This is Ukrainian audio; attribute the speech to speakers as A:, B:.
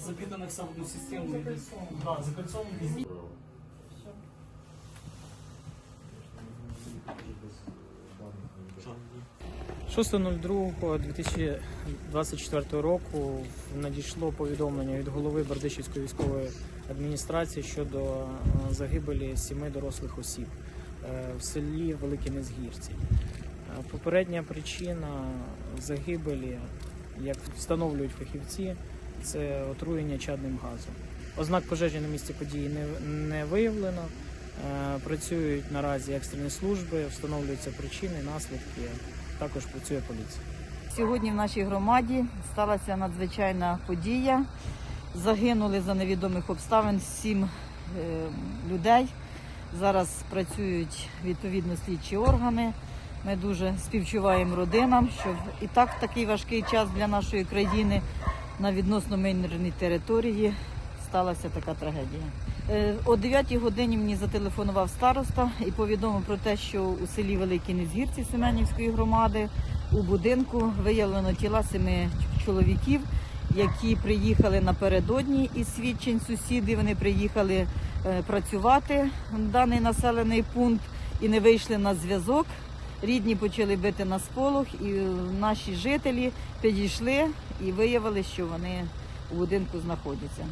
A: запитанных в одну систему. Да, закольцованных.
B: 6.02.2024 року надійшло повідомлення від голови Бердичівської військової адміністрації щодо е, загибелі сіми дорослих осіб е, в селі Великі Незгірці. Е, Попередня причина загибелі, як встановлюють фахівці, це отруєння чадним газом. Ознак пожежі на місці події не, не виявлено. Е, Працюють наразі екстрені служби, встановлюються причини, наслідки. Також працює поліція.
C: Сьогодні в нашій громаді сталася надзвичайна подія. Загинули за невідомих обставин сім е, людей. Зараз працюють відповідно слідчі органи. Ми дуже співчуваємо родинам, що і так такий важкий час для нашої країни на відносно мирній території сталася така трагедія. Е, О 9 годині мені зателефонував староста і повідомив про те, що у селі Великі Незгірці Семенівської громади у будинку виявлено тіла семи чоловіків, які приїхали напередодні із свідчень сусіди. Вони приїхали е, працювати в даний населений пункт і не вийшли на зв'язок. Рідні почали бити на сполох, і наші жителі підійшли і виявили, що вони у будинку знаходяться.